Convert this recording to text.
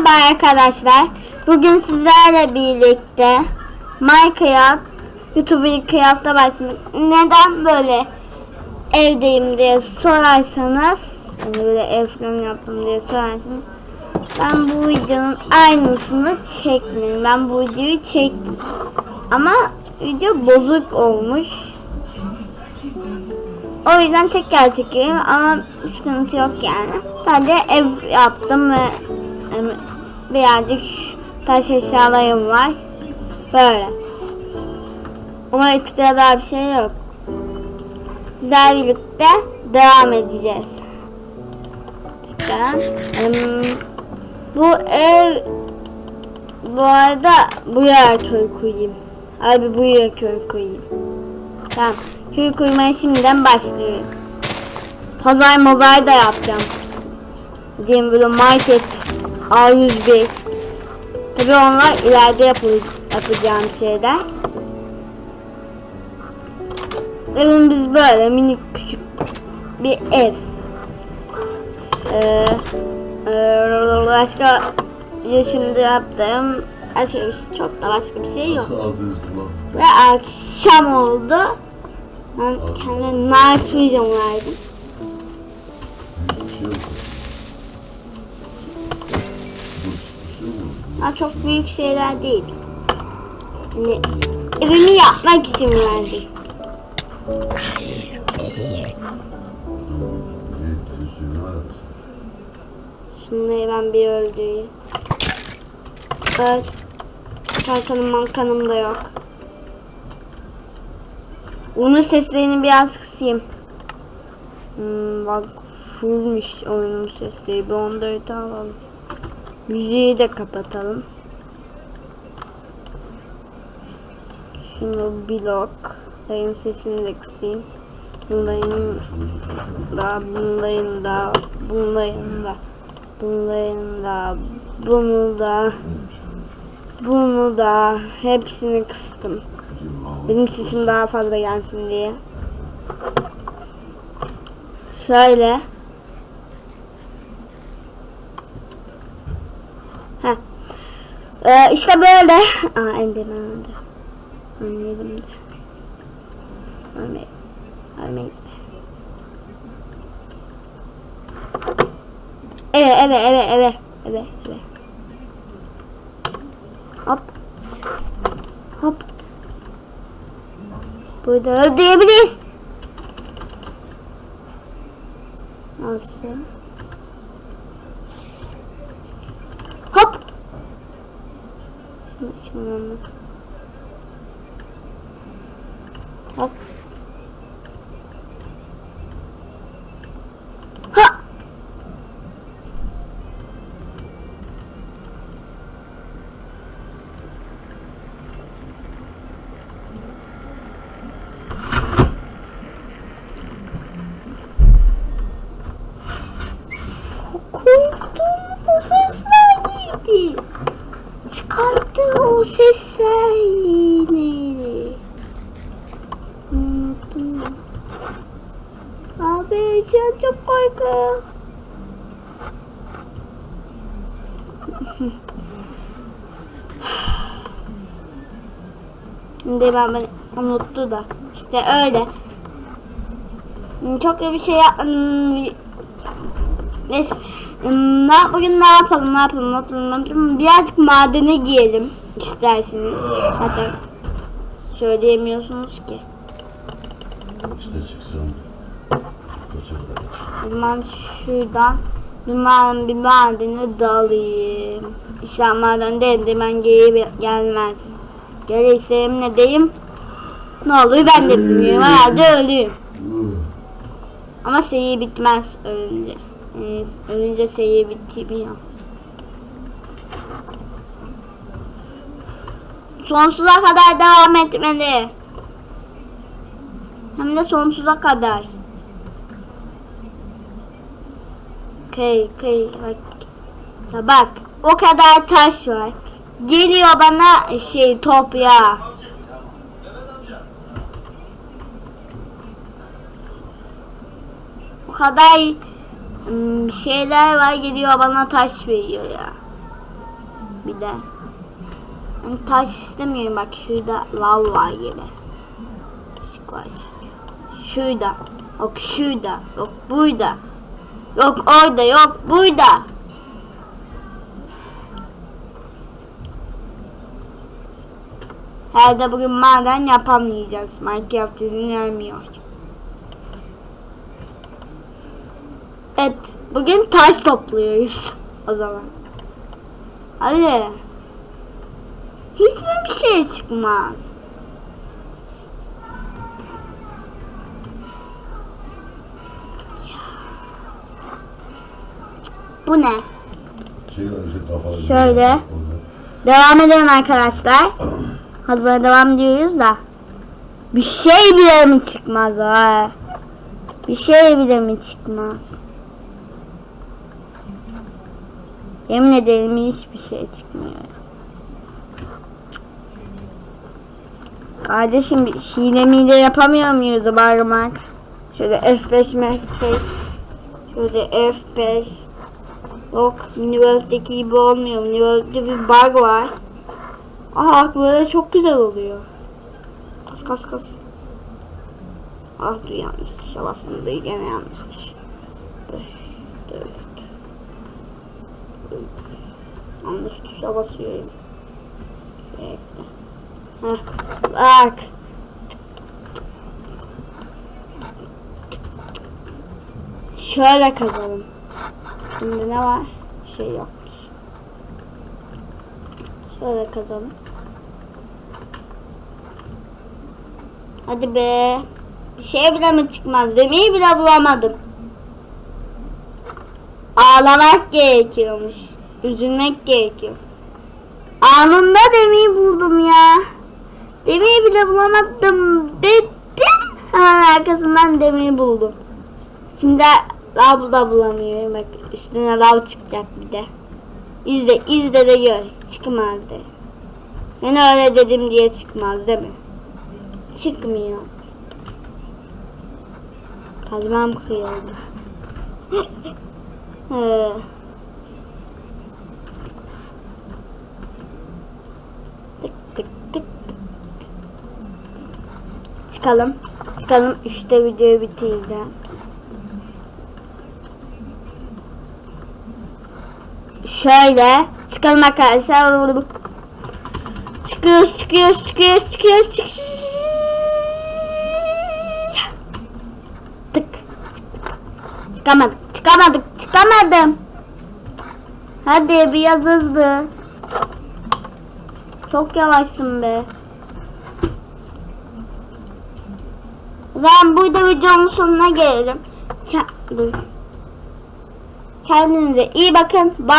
Merhaba arkadaşlar. Bugün sizlerle birlikte Minecraft YouTube Minecraft'a başladık. Neden böyle evdeyim diye sorarsanız hani böyle ev falan yaptım diye sorarsanız ben bu videonun aynısını çekmedim. Ben bu videoyu çektim. Ama video bozuk olmuş. O yüzden tekrar çekiyorum ama sıkıntı yok yani. Sadece ev yaptım ve birazcık taş eşyalarım var. Böyle. Ama ekstra daha bir şey yok. Sizlerle birlikte devam edeceğiz. Tekrar. Bu ev bu arada buraya köy koyayım. Abi buraya köy koyayım. Tamam. Köy kurmaya şimdiden başlıyorum. Pazar mazar da yapacağım. Diyeyim böyle market A101. Tabi onlar ileride yapacağım şeyler. Evimiz böyle minik küçük bir ev. Ee, e, başka yaşında yaptığım başka bir şey- çok da başka bir şey yok. Ve akşam oldu. Ben kendime vision verdim. Ama çok büyük şeyler değil. Hani evimi yapmak için verdim. Şunları ben bir öldüreyim. Evet. Kalkanım mankanım da yok. Onun seslerini biraz kısayım. Hmm, bak fullmiş oyunun sesleri. Bir 14 alalım. Müziği de kapatalım. Şunu blok. Dayın sesini de kısayım. Bunların da, bunların da, bunların da, bunların da, bunu da, bunu da, hepsini kıstım. Benim sesim daha fazla gelsin diye. Şöyle. Ee, işte böyle. Aa Enderman öldü. Ölmeyelim de. Ölmeyelim. Ölmeyiz be. Evet evet evet evet. Evet evet. Hop. Hop. Burada ödeyebiliriz. Nasıl? Hop. Şimdi mi? Hop. Abi şu çok korkuyorum. Şimdi ben beni unuttu da. İşte öyle. Çok da bir şey yapmadım. Neyse. Ne, bugün ne yapalım, ne yapalım, ne yapalım, ne yapalım. Birazcık madene girelim isterseniz. Zaten söyleyemiyorsunuz ki. İşte çıksam. Kaça kadar çık. O zaman şuradan bir, ma bir madene dalayım. İşte maden ben geri gelmez. Gelirse ne diyeyim? Ne olur ben de bilmiyorum. Herhalde ölüyüm. Ama seri bitmez ölünce. Yani ölünce seri bitmiyor. Sonsuza kadar devam etmeli. Hem de sonsuza kadar. Kay kay bak. Ya bak o kadar taş var. Geliyor bana şey toprağa. O kadar ım, şeyler var geliyor bana taş veriyor ya. bir de. Yani taş istemiyorum bak şurada lav var gibi. Işık var Şurada. Yok şurada. Yok burada. Yok orada yok burada. Herhalde bugün maden yapamayacağız. Minecraft izin vermiyor. Evet. Bugün taş topluyoruz. O zaman. Hadi. Hiç mi bir şey çıkmaz? Bu ne? Şey kafalı. Şöyle. Devam edelim arkadaşlar. Hazmaya devam diyoruz da. Bir şey bile mi çıkmaz ha? Bir şey bile mi çıkmaz? Yemin ederim hiçbir şey çıkmıyor. Kardeşim bir hile mile yapamıyor muyuz bağırmak? Şöyle F5 F5 Şöyle F5 Yok Universe'deki gibi olmuyor. Universe'de bir bug var. Aa böyle çok güzel oluyor. Kas kas kas. Ah dur yanlış tuşa bastım da gene yanlış tuş. Yanlış tuşa basıyorum. Bak. Şöyle kazalım. Şimdi ne var? Bir şey yokmuş. Şöyle kazalım. Hadi be. Bir şey bile mi çıkmaz? Demeyi bile bulamadım. Ağlamak gerekiyormuş. Üzülmek gerekiyor. Anında demeyi buldum ya. Demeyi bile bulamadım dedim. Hemen arkasından demeyi buldum. Şimdi lav da bulamıyorum. Bak üstüne lav çıkacak bir de. İzle, izle de gör. Çıkmaz de. Ben öyle dedim diye çıkmaz değil mi? Çıkmıyor. Kazmam kıyıldı. He. tık tık tık. Çıkalım. Çıkalım. Üstte videoyu bitireceğim. Şöyle çıkalım arkadaşlar. Çıkıyoruz, çıkıyoruz, çıkıyoruz, çıkıyoruz, çıkıyoruz. Tık. Çıkamadık, çıkamadık, çıkamadım. Hadi biraz hızlı. Çok yavaşsın be. Zaman burada videonun sonuna gelelim. Kendinize iyi bakın. Bye.